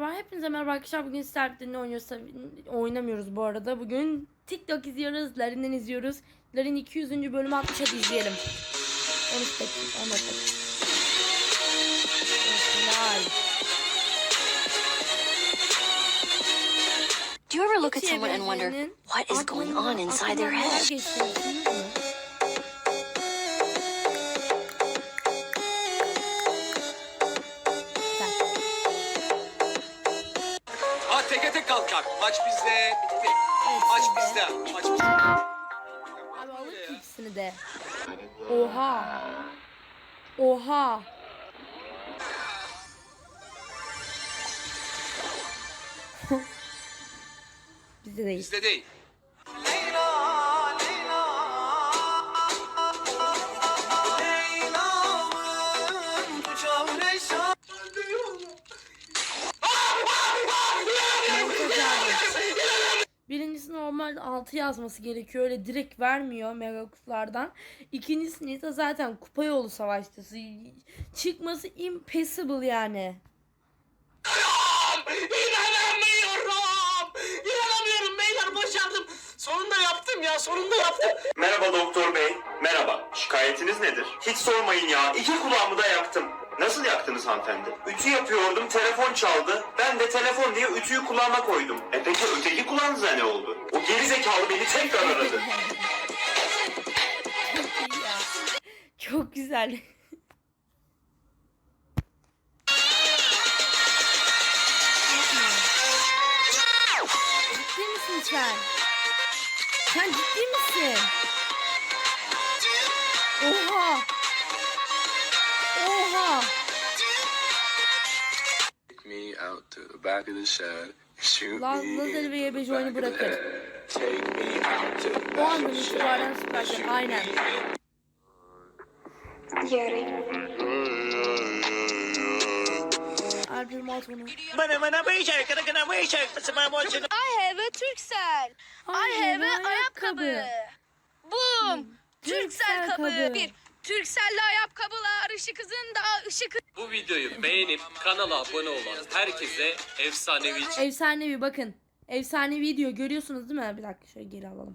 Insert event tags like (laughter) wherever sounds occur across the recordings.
merhaba. Hepinize merhaba arkadaşlar. Bugün sizlerle ne oynuyoruz? Oynamıyoruz bu arada. Bugün TikTok izliyoruz. Larin'den izliyoruz. Larin 200. bölümü atmış hadi izleyelim. 13 dakika. 14 dakika. Helal. Do you ever look at someone and wonder what is going on inside their head? Ha teke tek kalkar. Maç bizde. Bitti. Maç bizde. Maç bizde. Abi alır ki ikisini de. Oha. Oha. (laughs) Bizde değil. Bizde değil. 6 yazması gerekiyor. Öyle direkt vermiyor Megakutulardan. İkincisini ise zaten kupa yolu savaşçısı. Çıkması impossible yani. İnanamıyorum! İnanamıyorum beyler başardım. Sonunda yaptım ya sonunda yaptım. Merhaba doktor bey. Merhaba. Şikayetiniz nedir? Hiç sormayın ya. İki kulağımı da yaktım. Nasıl yaktınız hanımefendi? Ütü yapıyordum, telefon çaldı. Ben de telefon diye ütüyü kulağıma koydum. E peki öteki kulağınıza ne oldu? O geri zekalı beni tekrar aradı. (laughs) Çok güzel. ciddi misin sen? Sen ciddi misin? Oha. Back of the shed. Shoot me Lazeri in ve back oyunu of the bırakır. head. Take me out to the O back of andan the itibaren. Shoot Aynen. me in Erbil Malton'u. Bana bana kına kına bir şey kısma boşuna. I have a Turkcell. I have a ayakkabı. Boom. Turkcell kabı. Bir. Turkcell'li ayakkabılar ışık hızında ışık Bu videoyu beğenip kanala abone olan herkese efsanevi Efsanevi bakın. Efsanevi diyor. Görüyorsunuz değil mi? Bir dakika şöyle geri alalım.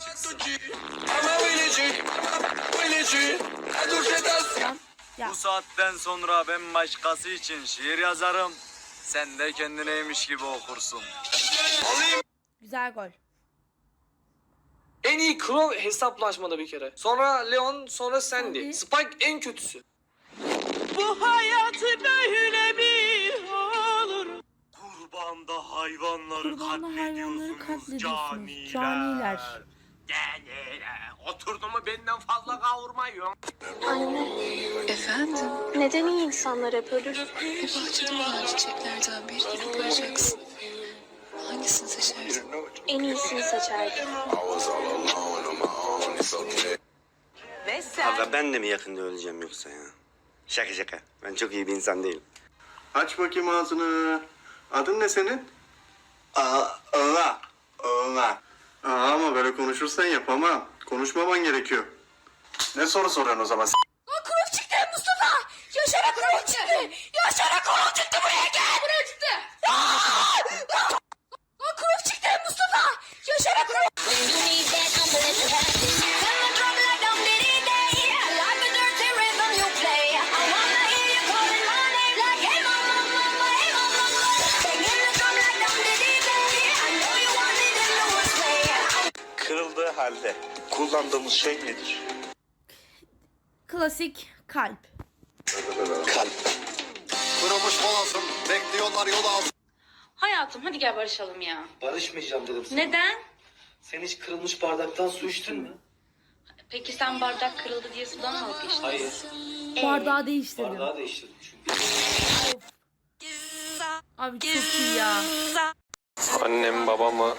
Tamam. Ya Bu saatten sonra ben başkası için şiir yazarım. Sen de kendineymiş gibi okursun. güzel gol. En iyi kral hesaplaşmada bir kere. Sonra Leon, sonra. Sandy. Spike en kötüsü. Bu hayat böyle bir olur. Kurbanda hayvanları Kurbanda hayvanları katlediyorsunuz. Caniler. Oturdun mu benden fazla kavurmayın. Efendim? Neden iyi insanlar hep ölür? Bir bahçede olan çiçeklerden birini koparacaksın. En iyisini seçerdim. Abla ben de mi yakında öleceğim yoksa ya? Şaka şaka. Ben çok iyi bir insan değilim. Aç bakayım ağzını. Adın ne senin? Aa, Ağla. Ağla. Aa, ama böyle konuşursan yapamam. Konuşmaman gerekiyor. Ne soru soruyorsun o zaman? Kuru çıktı Mustafa. Yaşara kuru çıktı. Yaşara kuru çıktı kullandığımız şey nedir? Klasik kalp. Kalp. Kırılmış boğazım. Bekliyorlar yol altı. Hayatım hadi gel barışalım ya. Barışmayacağım dedim sana. Neden? Sen hiç kırılmış bardaktan su içtin mi? Peki sen bardak kırıldı diye sudan mı vazgeçtin? Hayır. Bardağı değiştirdim. Bardağı değiştirdim çünkü. Abi çok iyi ya. Annem babamı.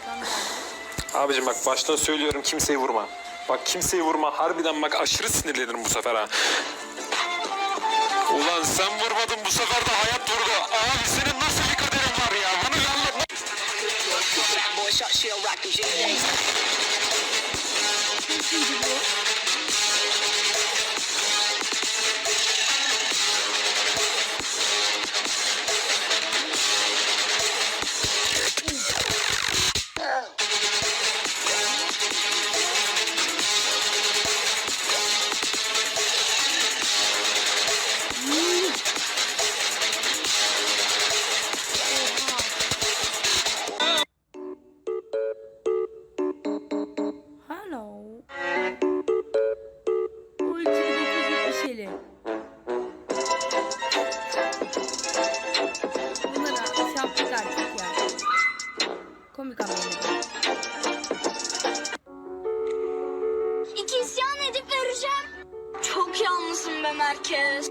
Abicim bak baştan söylüyorum kimseyi vurma. Bak kimseyi vurma. Harbiden bak aşırı sinirlenirim bu sefer ha. Ulan sen vurmadın bu sefer de hayat vurdu. Abi senin nasıl bir kaderin var ya? herkes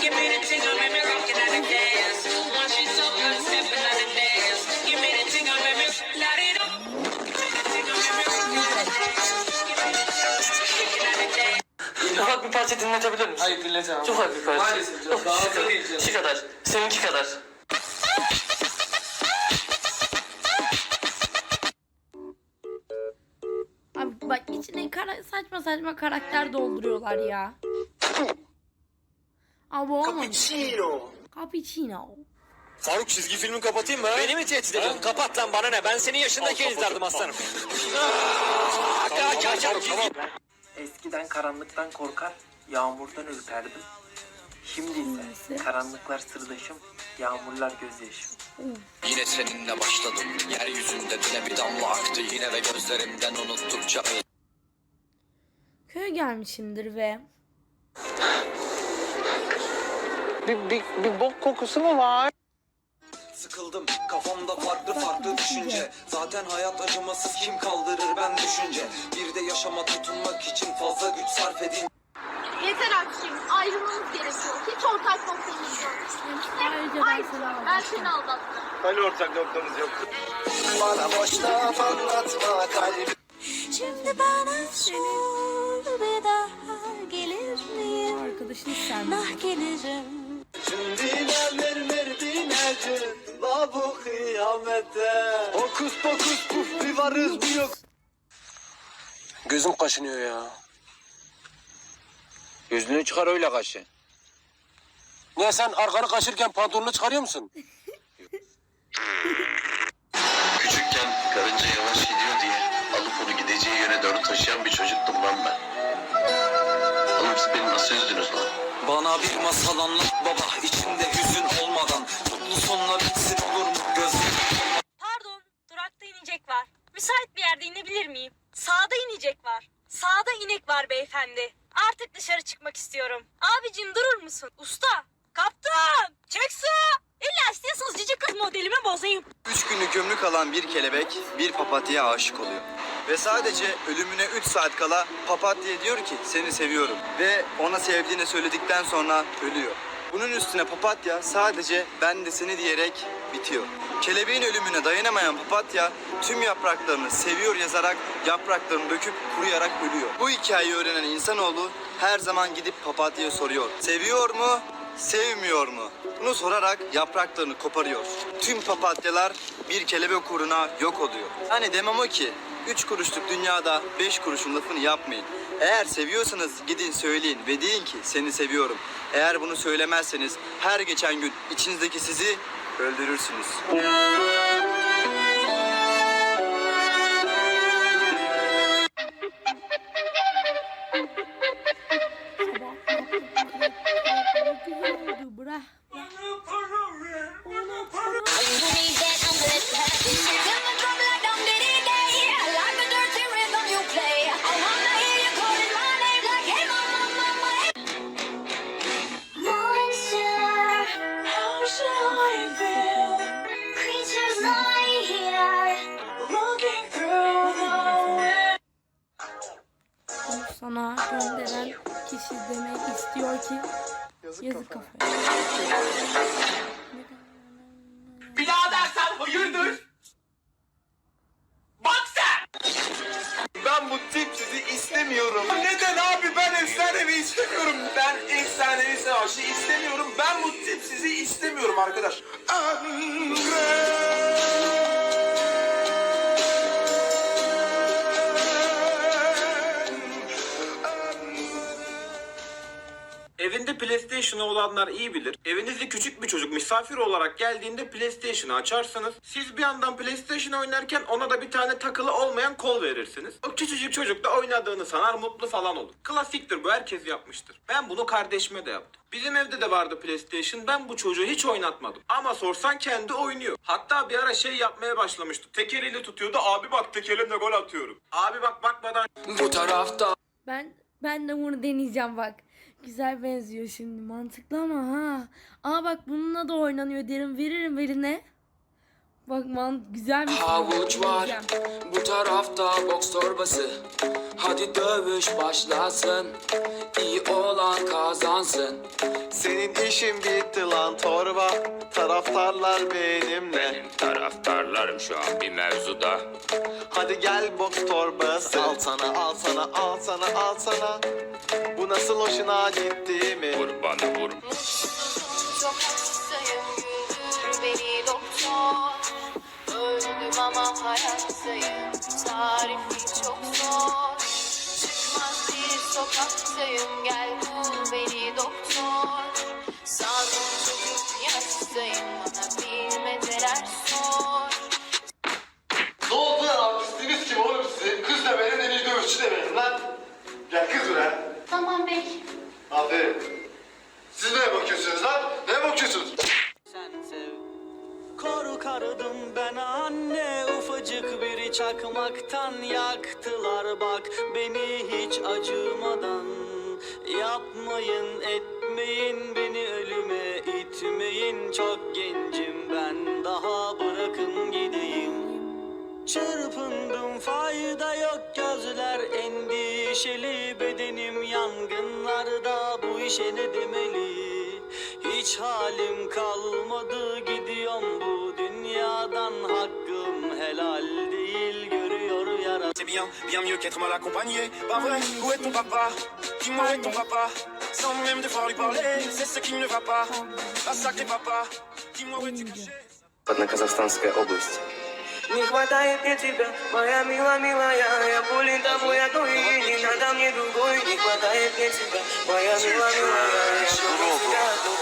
Give me the tingle, make me rock it out and dance. Watch it so good, Ufak bir parça dinletebilir misin? Hayır dinletemem. Çok ufak bir parça. Maalesef canım. Daha Şu değil canım. Şu kadar. Seninki kadar. Abi bak içine kara, saçma saçma karakter dolduruyorlar ya. Abi olmamış. Cappuccino. Faruk çizgi filmi kapatayım mı? Beni mi tehdit ediyorsun? Kapat lan bana ne? Ben senin yaşındayken izlerdim aslanım. Eskiden karanlıktan korkar, yağmurdan ürperdim. Şimdi ise karanlıklar sırdaşım, yağmurlar gözyaşım. Yine seninle başladım. Yeryüzünde dile bir damla aktı yine ve gözlerimden unuttukça Köye gelmişimdir ve Bir, bir, bir bok kokusu mu var? Sıkıldım kafamda farklı farklı düşünce Zaten hayat acımasız kim kaldırır ben düşünce Bir de yaşama tutunmak için fazla güç sarf edin Yeter artık Cemil. Ayrılmamız gerekiyor. Hiç ortak noktamız yok. ayrıca ben seni ben aldatacağım. seni aldattım. Hani ortak noktamız yok. Şimdi bana sor bir daha gelir miyim? Arkadaşın sen. Nah gelirim. Hokus pokus puf bir varız bir yok Gözüm kaşınıyor ya Gözlüğünü çıkar öyle kaşı Ne sen arkanı kaşırken pantolonunu çıkarıyor musun? (laughs) Küçükken karınca yavaş gidiyor diye alıp onu gideceği yöne doğru taşıyan bir çocuktum lan ben. Oğlum siz beni nasıl üzdünüz lan? Bana bir masal anlat baba içinde hüzün olmadan Mutlu sonla İnek var beyefendi. Artık dışarı çıkmak istiyorum. Abicim durur musun? Usta, kaptan, çek su. İlla istiyorsanız cici kız modelimi bozayım. Üç günlük ömrü kalan bir kelebek bir papatyaya aşık oluyor. Ve sadece ölümüne 3 saat kala papatya diyor ki seni seviyorum. Ve ona sevdiğini söyledikten sonra ölüyor. Bunun üstüne papatya sadece ben de seni diyerek bitiyor. Kelebeğin ölümüne dayanamayan papatya tüm yapraklarını seviyor yazarak yapraklarını döküp kuruyarak ölüyor. Bu hikayeyi öğrenen insanoğlu her zaman gidip papatyaya soruyor. Seviyor mu? Sevmiyor mu? Bunu sorarak yapraklarını koparıyor. Tüm papatyalar bir kelebek uğruna yok oluyor. Hani demem o ki, üç kuruşluk dünyada beş kuruşun lafını yapmayın. Eğer seviyorsanız gidin söyleyin ve deyin ki seni seviyorum. Eğer bunu söylemezseniz her geçen gün içinizdeki sizi öldürürsünüz. Kafaya. Birader sen hayırdır? Bak sen! Ben bu tip sizi istemiyorum. Neden abi ben efsanevi istemiyorum. Ben efsanevi savaşı istemiyorum. Ben bu tip sizi istemiyorum arkadaş. Evinde PlayStation olanlar iyi bilir. Evinizde küçük bir çocuk misafir olarak geldiğinde PlayStation'ı açarsınız. Siz bir yandan PlayStation oynarken ona da bir tane takılı olmayan kol verirsiniz. O küçücük çocuk da oynadığını sanar mutlu falan olur. Klasiktir bu herkes yapmıştır. Ben bunu kardeşime de yaptım. Bizim evde de vardı PlayStation. Ben bu çocuğu hiç oynatmadım. Ama sorsan kendi oynuyor. Hatta bir ara şey yapmaya başlamıştı. Tekeriyle tutuyordu. Abi bak tekerimle gol atıyorum. Abi bak bakmadan Bu tarafta Ben ben de bunu deneyeceğim bak. Güzel benziyor şimdi mantıklı ama ha. Aa bak bununla da oynanıyor derim veririm eline. bak man güzel bir Havuç var Deneyeceğim. bu tarafta boks torbası Hadi dövüş başlasın İyi olan kazansın Senin işin bitti lan torba. Taraftarlar benimle. Taraftarlarım şu an bir mevzuda. Hadi gel boks torbası. Al sana al sana al sana al sana. Bu nasıl hoşuna gitti mi? Vur bana vur. Çok hastayım güldür beni doktor Öldüm ama hayattayım Tarifi çok zor bir sokaktayım Gel bul beni doktor Sandım çocuk yaştayım Bana bilmeceler sor Ne oldu lan artistiniz kim oğlum size? Kız da benim en iyi dövüşçü de benim lan. Gel kız buraya. Tamam bey Aferin. Siz neye bakıyorsunuz lan? Neye bakıyorsunuz? Korkardım ben anne ufacık bir çakmaktan yaktılar bak. Beni hiç acımadan Yapmayın etmeyin beni ölüme itmeyin. Çok gencim ben daha bırakın gideyim. Çırpındım fayda yok gözler endişeli. Bedenim yangınlarda bu işe ne demeli Hiç halim kalmadı gidiyorum bu dünyadan hakkım helal değil görüyor yara C'est bien, bien mieux qu'être mal accompagné. Pas vrai, où est ton papa Dis-moi où est ton papa Sans même devoir lui parler, c'est ce qui ne va pas. La sacré papa, dis-moi où es-tu caché Одна Казахстанская область. Не хватает мне тебя, моя мила, милая Я болен тобой одной и не надо мне другой Не хватает мне тебя, моя мила, милая Я люблю тебя одну,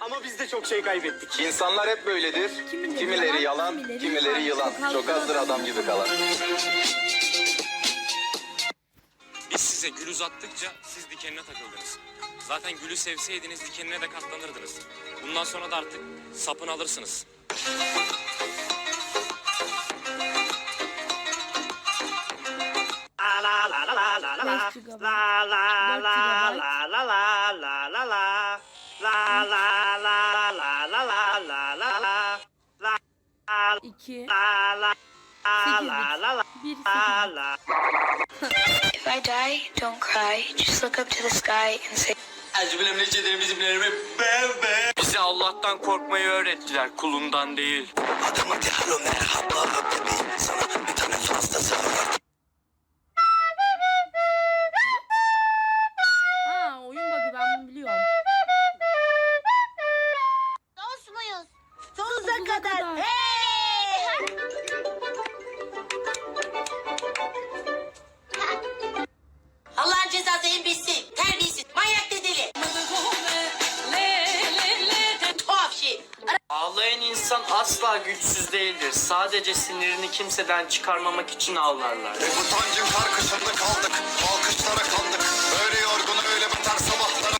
Ama biz de çok şey kaybettik. İnsanlar hep böyledir. Kimileri, yalan, kimileri, yalan, kimileri yılan. Çok azdır adam gibi kalan. Bize gül uzattıkça siz dikenine takıldınız. Zaten gülü sevseydiniz dikenine de katlanırdınız. Bundan sonra da artık sapını alırsınız. İki. Sekiz. Bir. Sekiz. If I die, don't cry. Just look up to the sky and say... Ezbilemleceğim bizimlerimi bebe. Bize Allah'tan korkmayı öğrettiler, kulundan değil. Adımı Diyalo merhaba öptü sana bir tane fazla sarı asla güçsüz değildir. Sadece sinirini kimseden çıkarmamak için ağlarlar. Utancın karkışında kaldık. Alkışlara kandık. Öyle yorgun öyle biter sabahları.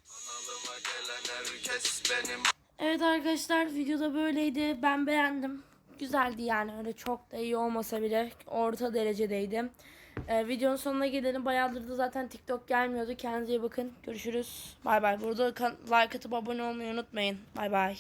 Evet arkadaşlar videoda böyleydi. Ben beğendim. Güzeldi yani öyle çok da iyi olmasa bile orta derecedeydi. Ee, videonun sonuna gelelim. Bayağıdır da zaten TikTok gelmiyordu. Kendinize iyi bakın. Görüşürüz. Bay bay. Burada like atıp abone olmayı unutmayın. Bay bay.